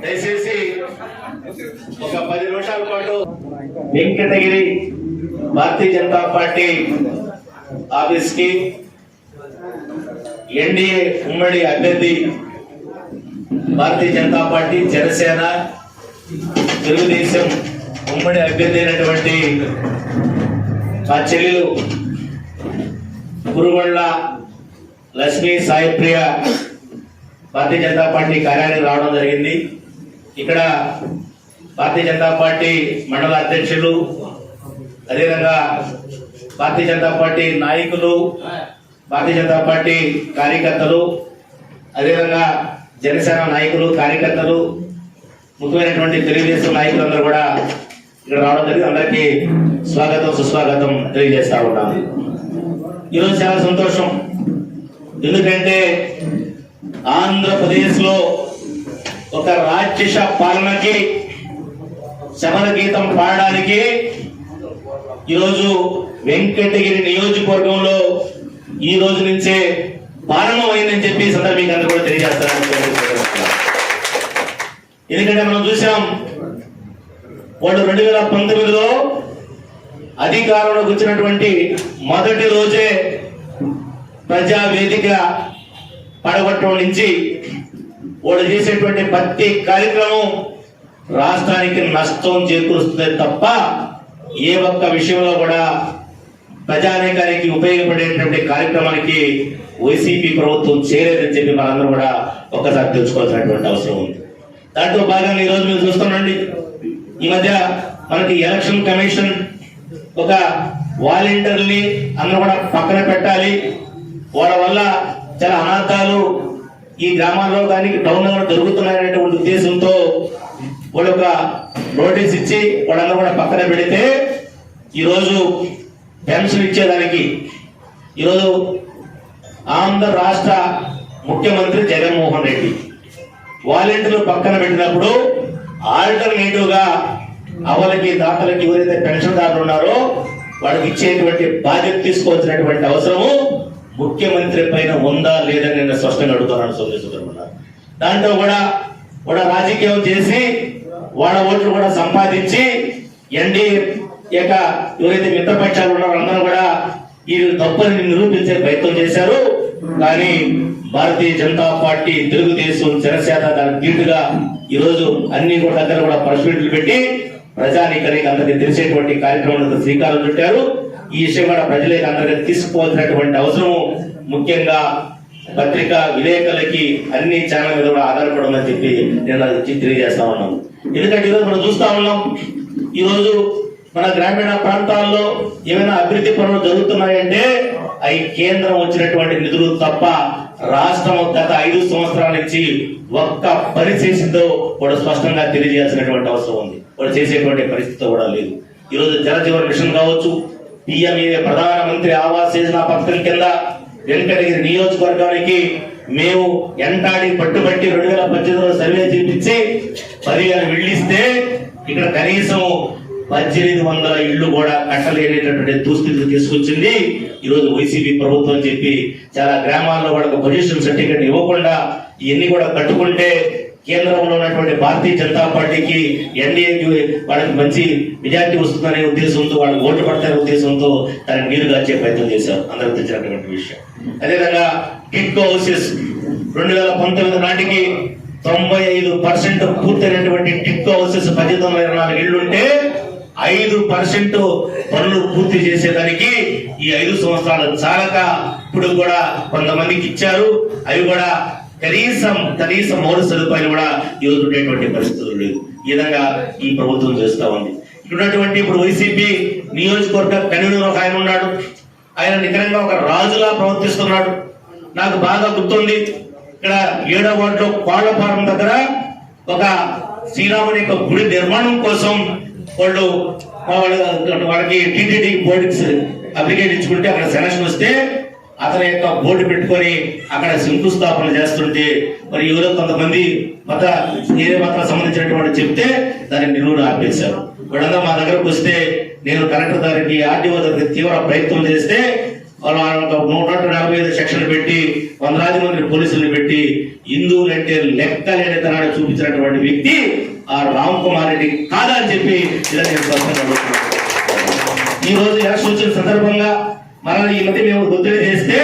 దయచేసి ఒక పది నిమిషాల పాటు వెంకటగిరి భారతీయ జనతా పార్టీ ఆఫీస్కి ఎన్డీఏ ఉమ్మడి అభ్యర్థి భారతీయ జనతా పార్టీ జనసేన తెలుగుదేశం ఉమ్మడి అభ్యర్థి అయినటువంటి మా చెల్లెలు కురుగొండ లక్ష్మీ సాయిప్రియ భారతీయ జనతా పార్టీ కార్యాలయం రావడం జరిగింది. ఇక్కడ భారతీయ జనతా పార్టీ మండల అధ్యక్షులు అదేవిధంగా భారతీయ జనతా పార్టీ నాయకులు భారతీయ జనతా పార్టీ కార్యకర్తలు అదేవిధంగా జనసేన నాయకులు కార్యకర్తలు ముఖ్యమైనటువంటి తెలుగుదేశం నాయకులందరూ కూడా ఇక్కడ రావడం జరిగింది. అందరికీ స్వాగతం సుస్వాగతం తెలియజేస్తా ఉన్నాను. ఈరోజు చాలా సంతోషం. ఎందుకంటే ఆంధ్రప్రదేశ్లో ఒక రాక్షస పాలనకి శమన గీతం పాడడానికి ఈరోజు వెంకటగిరి నియోజకవర్గంలో ఈ రోజు నుంచే ప్రారంభమైందని చెప్పి సందర్భంగా కూడా తెలియజేస్తారని ఎందుకంటే మనం చూసాం వాళ్ళు రెండు వేల పంతొమ్మిదిలో అధికారంలోకి వచ్చినటువంటి మొదటి రోజే ప్రజా వేదిక పడగొట్టడం నుంచి వాళ్ళు చేసేటువంటి ప్రతి కార్యక్రమం రాష్ట్రానికి నష్టం చేకూరుస్తుంది తప్ప ఏ ఒక్క విషయంలో కూడా ప్రజానేకానికి ఉపయోగపడేటువంటి కార్యక్రమానికి వైసీపీ ప్రభుత్వం చేయలేదని చెప్పి మనందరం కూడా ఒక్కసారి తెలుసుకోవాల్సినటువంటి అవసరం ఉంది. దాంట్లో భాగంగా ఈరోజు మీరు చూస్తామండి ఈ మధ్య మనకి ఎలక్షన్ కమిషన్ ఒక వాలంటీర్ని అందరూ కూడా పక్కన పెట్టాలి. వాళ్ళ వల్ల చాలా అనాథాలు ఈ గ్రామాల్లో కానీ టౌన్లో జరుగుతున్నాయనేటువంటి ఉద్దేశంతో వాళ్ళు ఒక నోటీస్ ఇచ్చి వాళ్ళందరూ కూడా పక్కన పెడితే ఈరోజు పెన్షన్ ఇచ్చేదానికి. ఈరోజు ఆంధ్ర రాష్ట్ర ముఖ్యమంత్రి జగన్మోహన్ రెడ్డి వాలంటీర్లు పక్కన పెట్టినప్పుడు ఆల్టర్నేటివ్గా అవలకి దాతలకి ఎవరైతే పెన్షన్దారులు ఉన్నారో వాళ్ళకి ఇచ్చేటువంటి బాధ్యత తీసుకోవాల్సినటువంటి అవసరము ముఖ్యమంత్రి పైన ఉందా లేదని నేను స్పష్టంగా అడుగుతున్నాను సోదరి సుబ్రహ్మణ్యం దాంట్లో కూడా కూడా రాజకీయం చేసి వాళ్ళ ఓట్లు కూడా సంపాదించి ఎన్డీ యొక్క ఎవరైతే మిత్రపక్షాలు ఉన్నారో వాళ్ళందరూ కూడా ఈ తప్పని నిరూపించే ప్రయత్నం చేశారు. కానీ భారతీయ జనతా పార్టీ తెలుగుదేశం జనసేన దాని ధీటుగా ఈ రోజు అన్ని కూడా దగ్గర కూడా పరిశీలనలు పెట్టి ప్రజానీకరికి అందరికీ తెలిసేటువంటి కార్యక్రమాలకు శ్రీకారం చుట్టారు. ఈ విషయం కూడా ప్రజలకు అందరికీ తీసుకోవాల్సినటువంటి అవసరం ముఖ్యంగా పత్రిక విలేకరులకి అన్ని ఛానల్ మీద కూడా ఆధారపడమని చెప్పి నేను తెలియజేస్తా ఉన్నాను. ఎందుకంటే ఈరోజు మనం చూస్తా ఉన్నాం. ఈరోజు మన గ్రామీణ ప్రాంతాల్లో ఏమైనా అభివృద్ధి పనులు జరుగుతున్నాయంటే అవి కేంద్రం వచ్చినటువంటి నిధులు తప్ప రాష్ట్రం గత ఐదు సంవత్సరాల నుంచి ఒక్క పని చేసిందో వాడు స్పష్టంగా తెలియజేయాల్సినటువంటి అవసరం ఉంది. వాడు చేసేటువంటి పరిస్థితి కూడా లేదు. ఈరోజు జలజీవన మిషన్ కావచ్చు పిఎంఏ ప్రధానమంత్రి ఆవాస్ యోజన పథకం కింద వెంకటగిరి నియోజకవర్గానికి మేము ఎంటాడి పట్టుబట్టి రెండు వేల పద్దెనిమిదిలో సర్వే చేపించి పదివేలు వెళ్ళిస్తే ఇక్కడ కనీసం పద్దెనిమిది వందల ఇళ్ళు కూడా కట్టలేనటువంటి దుస్థితికి తీసుకొచ్చింది. ఈరోజు వైసీపీ ప్రభుత్వం అని చెప్పి చాలా గ్రామాల్లో వాళ్ళకి పొజిషన్ సర్టిఫికెట్ ఇవ్వకుండా ఇవన్నీ కూడా కట్టుకుంటే కేంద్రంలో ఉన్నటువంటి భారతీయ జనతా పార్టీకి ఎన్డీఏకి వాళ్ళకి మంచి మెజార్టీ వస్తుందనే ఉద్దేశంతో వాళ్ళకి ఓట్లు పడతారనే ఉద్దేశంతో దాన్ని నీరు గార్చే ప్రయత్నం చేశారు. అందరూ తెచ్చినటువంటి విషయం. అదేవిధంగా టిక్కో హౌసెస్ రెండు వేల పంతొమ్మిది నాటికి తొంభై ఐదు పర్సెంట్ పూర్తయినటువంటి టిట్కో హౌసెస్ పద్దెనిమిది వందల ఇరవై నాలుగు ఐదు పర్సెంట్ పనులు పూర్తి చేసేదానికి ఈ ఐదు సంవత్సరాలు చాలక ఇప్పుడు కూడా కొంతమందికి ఇచ్చారు. అవి కూడా కనీసం కనీసం మౌలిక సదుపాయాలు కూడా ఈరోజు ఉండేటువంటి పరిస్థితులు లేవు. ఈ విధంగా ఈ ప్రభుత్వం చేస్తూ ఉంది. ఇక్కడ ఇప్పుడు వైసీపీ నియోజకవర్గ కన్వీనర్ ఒక ఆయన ఉన్నాడు. ఆయన నిజంగా ఒక రాజులా ప్రవర్తిస్తున్నాడు. నాకు బాగా గుర్తుంది. ఇక్కడ ఏడో వార్డులో కోళ్ళపాలెం దగ్గర ఒక శ్రీరాముని యొక్క గుడి నిర్మాణం కోసం వాళ్ళు వాళ్ళకి టీటీడీ బోర్డుకి అప్లికేషన్ ఇచ్చుకుంటే అక్కడ సెలక్షన్ వస్తే అతని యొక్క బోర్డు పెట్టుకొని అక్కడ శంకుస్థాపన చేస్తుంటే మరి ఎవరో కొంతమంది మత వేరే మతాలకు సంబంధించినటువంటి చెప్తే దాన్ని నిలువున ఆపేశారు. వీళ్ళందరూ మా దగ్గరకు వస్తే నేను కలెక్టర్ గారికి ఆర్డీఓ దగ్గరికి తీవ్ర ప్రయత్నం చేస్తే నూట నలభై ఐదు సెక్షన్లు పెట్టి వందలాది మంది పోలీసులు పెట్టి హిందువులంటే లెక్క లేని తనాన్ని చూపించినటువంటి వ్యక్తి ఆ రామ్ కుమార్ రెడ్డి కాదా అని చెప్పి ఇలా నేను స్పష్టంగా ఈ రోజు ఎలక్షన్ వచ్చిన సందర్భంగా మరలా ఈ మధ్య మేము ఒత్తిడి చేస్తే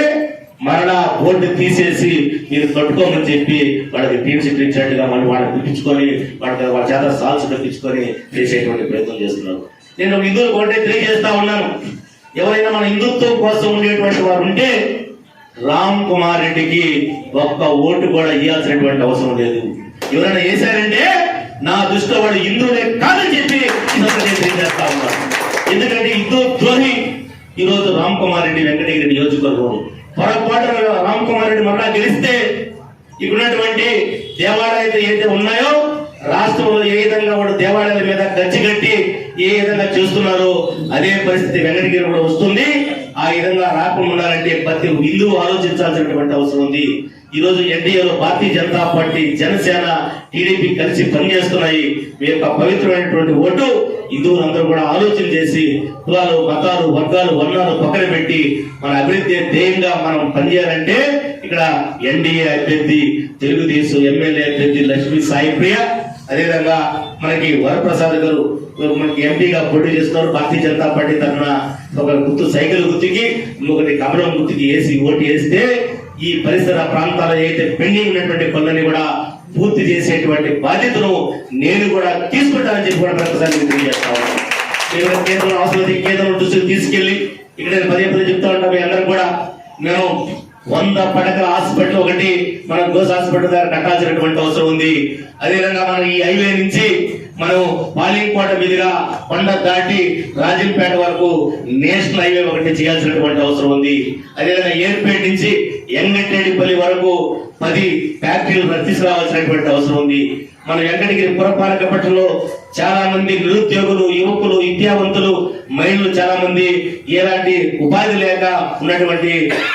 మరలా బోర్డు తీసేసి మీరు కట్టుకోమని చెప్పి వాళ్ళకి టీమ్ షీట్ ఇచ్చినట్టుగా మళ్ళీ వాళ్ళని పిలిపించుకొని వాళ్ళకి వాళ్ళ చేత సాల్స్ తెప్పించుకొని చేసేటువంటి ప్రయత్నం చేస్తున్నారు. నేను హిందువులు ఒకటే తెలియజేస్తా ఉన్నాను. ఎవరైనా మన హిందుత్వం కోసం ఉండేటువంటి వారు ఉంటే రామ్ కుమార్ రెడ్డికి ఒక్క ఓటు కూడా ఇవ్వాల్సినటువంటి అవసరం లేదు. ఎవరైనా వేశారంటే నా దృష్టిలో వాడు హిందువులే కాదని చెప్పి ఇదొక తెలియజేస్తా ఎందుకంటే హిందూ ద్రోహి ఈరోజు రామ్ కుమార్ రెడ్డి వెంకటగిరి నియోజకవర్గం పొరపాటు రామ్ కుమార్ రెడ్డి మరలా గెలిస్తే ఇప్పుడున్నటువంటి దేవాలయాలు ఏదైతే ఉన్నాయో విధంగా వాడు దేవాలయాల మీద గచ్చి కట్టి ఏ విధంగా చేస్తున్నారో అదే పరిస్థితి వెంకటగిరి కూడా వస్తుంది. ఆ విధంగా రాకుండా ఉండాలంటే ప్రతి ఇల్లు ఆలోచించాల్సినటువంటి అవసరం ఉంది. ఈ రోజు ఎన్డీఏలో భారతీయ జనతా పార్టీ జనసేన టీడీపీ కలిసి పనిచేస్తున్నాయి. మీ యొక్క పవిత్రమైనటువంటి ఓటు హిందువులందరూ కూడా ఆలోచన చేసి కులాలు మతాలు వర్గాలు వర్ణాలు పక్కన పెట్టి మన అభివృద్ధి ధ్యేయంగా మనం పనిచేయాలంటే ఇక్కడ ఎన్డీఏ అభ్యర్థి తెలుగుదేశం ఎమ్మెల్యే అభ్యర్థి లక్ష్మీ సాయి ప్రియ అదేవిధంగా మనకి వరప్రసాద్ గారు మనకి ఎంపీగా పోటీ చేస్తున్నారు భారతీయ జనతా పార్టీ తరఫున ఒక గుర్తు సైకిల్ గుర్తుకి ఇంకొకటి కమలం గుర్తుకి వేసి ఓటు వేస్తే ఈ పరిసర ప్రాంతాల్లో ఏదైతే పెండింగ్ ఉన్నటువంటి పనులని కూడా పూర్తి చేసేటువంటి బాధ్యతను నేను కూడా తీసుకుంటానని చెప్పి కూడా మరొకసారి మీకు తెలియజేస్తా ఉన్నాను. కేంద్రం అవసరం కేంద్రం దృష్టికి తీసుకెళ్ళి ఇక్కడ నేను పదే పదే చెప్తా ఉంటాం మీ అందరం కూడా మేము వంద పడకల హాస్పిటల్ ఒకటి మనం గోస్ హాస్పిటల్ దగ్గర కట్టాల్సినటువంటి అవసరం ఉంది. అదేవిధంగా మనం ఈ హైవే నుంచి మనం పాలింకోట మీదుగా కొండ దాటి రాజంపేట వరకు నేషనల్ హైవే ఒకటి చేయాల్సినటువంటి అవసరం ఉంది. అదేవిధంగా ఏర్పేట నుంచి ఎంగటేడిపల్లి వరకు పది ఫ్యాక్టరీలు తీసుకురావాల్సినటువంటి అవసరం ఉంది. మన వెంకటగిరి పురపాలక పట్టణంలో చాలా మంది నిరుద్యోగులు యువకులు విద్యావంతులు మహిళలు చాలా మంది ఎలాంటి ఉపాధి లేక ఉన్నటువంటి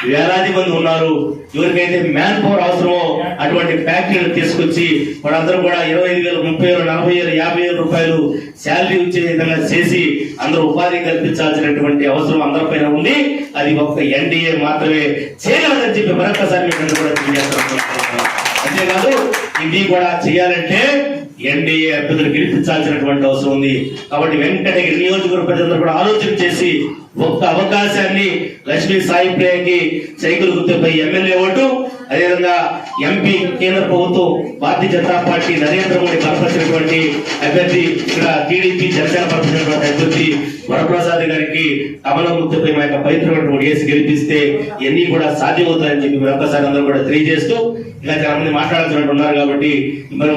వేలాది మంది ఉన్నారు. ఎవరికైతే మ్యాన్ పవర్ అవసరమో అటువంటి ఫ్యాక్టరీలు తీసుకొచ్చి వాళ్ళందరూ కూడా ఇరవై ఐదు వేలు ముప్పై వేలు నలభై వేలు యాభై వేల రూపాయలు శాలరీ వచ్చే విధంగా చేసి అందరూ ఉపాధి కల్పించాల్సినటువంటి అవసరం అందరిపైన ఉంది. అది ఒక్క ఎన్డీఏ మాత్రమే చేయగలదని చెప్పి మరొకసారి అందరూ కూడా తెలియజేస్తున్నాను. అంతేకాదు ఇది కూడా చేయాలంటే ఎన్డీఏ అభ్యర్థులు గెలిపించాల్సినటువంటి అవసరం ఉంది. కాబట్టి వెంకటగిరి నియోజకవర్గ ప్రజలందరూ కూడా ఆలోచన చేసి ఒక్క అవకాశాన్ని లక్ష్మీ సాయి ప్రియకి సైకిల్ గుర్తుపై ఎమ్మెల్యే ఓటు. అదేవిధంగా ఎంపీ కేంద్ర ప్రభుత్వం భారతీయ జనతా పార్టీ నరేంద్ర మోడీ బలపరిచినటువంటి అభ్యర్థి ఇక్కడ టీడీపీ జనసేన బలపరిచినటువంటి అభ్యర్థి వరప్రసాద్ గారికి కమలం గుర్తుపై మా యొక్క పవిత్రమైన వేసి గెలిపిస్తే ఇవన్నీ కూడా సాధ్యమవుతాయని చెప్పి మరొకసారి అందరూ కూడా తెలియజేస్తూ ఇలా చాలా మంది మాట్లాడుతున్నట్టు ఉన్నారు కాబట్టి మనం